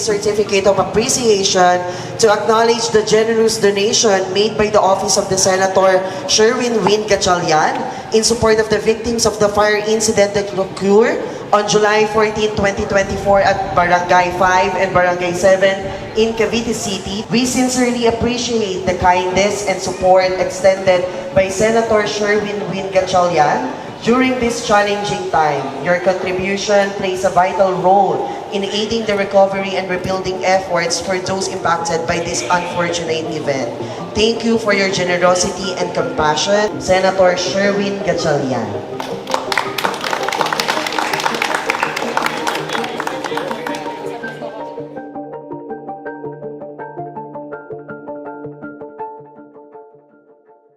certificate of appreciation to acknowledge the generous donation made by the office of the Senator Sherwin Win Gatchalian in support of the victims of the fire incident that occurred on July 14, 2024 at Barangay 5 and Barangay 7 in Cavite City. We sincerely appreciate the kindness and support extended by Senator Sherwin Win Gatchalian during this challenging time. Your contribution plays a vital role in aiding the recovery and rebuilding efforts for those impacted by this unfortunate event. Thank you for your generosity and compassion, Senator Sherwin Gatchalian.